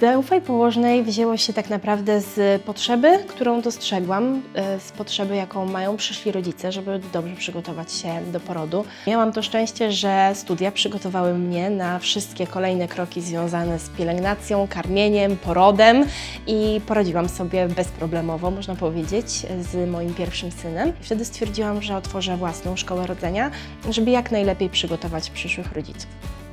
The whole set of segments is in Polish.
Zaufaj położnej wzięło się tak naprawdę z potrzeby, którą dostrzegłam, e, z potrzeby, jaką mają przyszli rodzice, żeby dobrze przygotować się do porodu. Miałam to szczęście, że studia przygotowały mnie na wszystkie kolejne kroki związane z pielęgnacją, karmieniem, porodem i poradziłam sobie bezproblemowo, można powiedzieć, z moim pierwszym synem. Wtedy stwierdziłam, że otworzę własną szkołę rodzenia, żeby jak najlepiej przygotować przyszłych rodziców.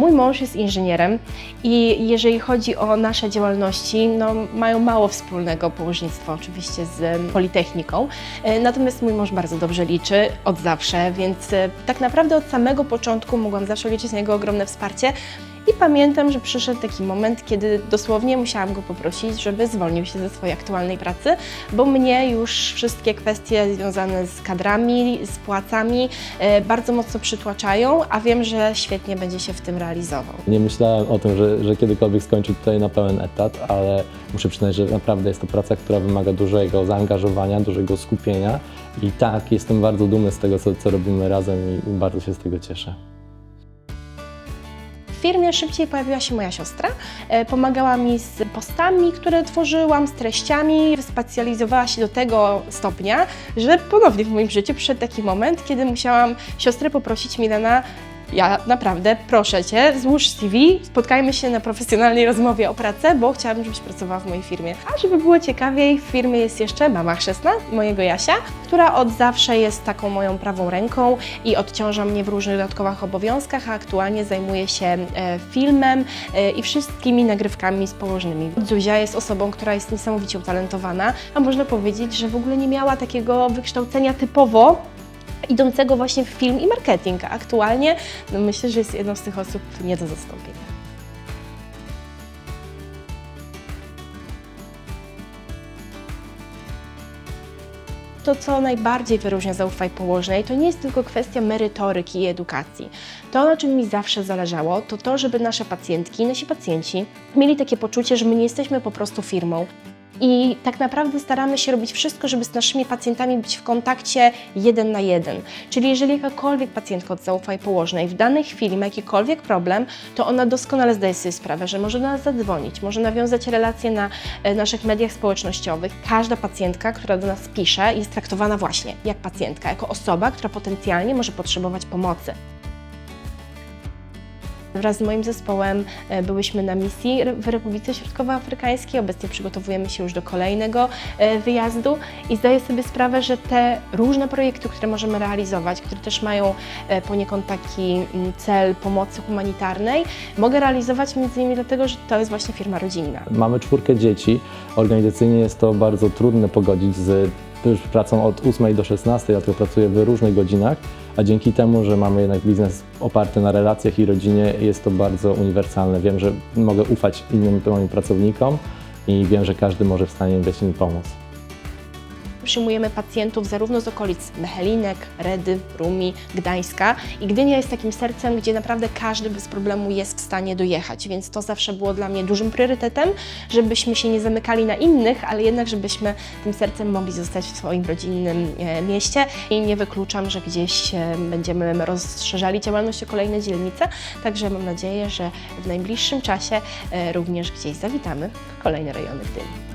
Mój mąż jest inżynierem i jeżeli chodzi o nasze działalności, no, mają mało wspólnego położnictwa oczywiście z Politechniką. E, Natomiast mój mąż bardzo dobrze liczy od zawsze, więc e, tak naprawdę od samego początku mogłam zawsze liczyć na jego ogromne wsparcie. I pamiętam, że przyszedł taki moment, kiedy dosłownie musiałam go poprosić, żeby zwolnił się ze swojej aktualnej pracy, bo mnie już wszystkie kwestie związane z kadrami, z płacami e, bardzo mocno przytłaczają, a wiem, że świetnie będzie się w tym realizował. Nie myślałem o tym, że, że kiedykolwiek skończę tutaj na pełen etat, ale muszę przyznać, że naprawdę jest to praca, która wymaga dużego zaangażowania, dużego skupienia i tak, jestem bardzo dumny z tego, co, co robimy razem i bardzo się z tego cieszę. Firmie szybciej pojawiła się moja siostra. E, Pomagała mi z postami, które tworzyłam, z treściami. Wyspecjalizowała się do tego stopnia, że ponownie w moim życiu przyszedł taki moment, kiedy musiałam siostrę poprosić Milena, ja naprawdę proszę Cię, złóż CV, spotkajmy się na profesjonalnej rozmowie o pracę, bo chciałabym, żebyś pracowała w mojej firmie. A żeby było ciekawiej, w firmie jest jeszcze mama chrzestna, mojego Jasia, która od zawsze jest taką moją prawą ręką i odciąża mnie w różnych dodatkowych obowiązkach, a aktualnie zajmuje się e, filmem e, i wszystkimi nagrywkami z położnymi. Zuzia jest osobą, która jest niesamowicie utalentowana, a można powiedzieć, że w ogóle nie miała takiego wykształcenia typowo idącego właśnie w film i marketing. Aktualnie no myślę, że jest jedną z tych osób nie do zastąpienia. To, co najbardziej wyróżnia zaufaj położnej, to nie jest tylko kwestia merytoryki i edukacji. To, na czym mi zawsze zależało, to to, żeby nasze pacjentki, nasi pacjenci mieli takie poczucie, że my nie jesteśmy po prostu firmą. I tak naprawdę staramy się robić wszystko, żeby z naszymi pacjentami być w kontakcie jeden na jeden. Czyli jeżeli jakakolwiek pacjentka od zaufaj położnej w danej chwili ma jakikolwiek problem, to ona doskonale zdaje sobie sprawę, że może do nas zadzwonić, może nawiązać relacje na e, naszych mediach społecznościowych. Każda pacjentka, która do nas pisze, jest traktowana właśnie jak pacjentka, jako osoba, która potencjalnie może potrzebować pomocy. Wraz z moim zespołem e, byłyśmy na misji w Republice Środkowoafrykańskiej. Obecnie przygotowujemy się już do kolejnego e, wyjazdu i zdaję sobie sprawę, że te różne projekty, które możemy realizować, które też mają e, poniekąd taki mm, cel pomocy humanitarnej, mogę realizować między innymi dlatego, że to jest właśnie firma rodzinna. Mamy czwórkę dzieci, organizacyjnie jest to bardzo trudne pogodzić z już pracą od 8 do 16, ja tylko pracuję w różnych godzinach, a dzięki temu, że mamy jednak biznes oparty na relacjach i rodzinie, jest to bardzo uniwersalne. Wiem, że mogę ufać innym moim pracownikom i wiem, że każdy może w stanie być mi pomóc. Przyjmujemy pacjentów zarówno z okolic Mechelinek, Redy, Rumi, Gdańska. I Gdynia jest takim sercem, gdzie naprawdę każdy bez problemu jest w stanie dojechać, więc to zawsze było dla mnie dużym priorytetem, żebyśmy się nie zamykali na innych, ale jednak żebyśmy tym sercem mogli zostać w swoim rodzinnym e, mieście. I nie wykluczam, że gdzieś e, będziemy rozszerzali działalność o kolejne dzielnice, także mam nadzieję, że w najbliższym czasie e, również gdzieś zawitamy w kolejne rejony Gdyni.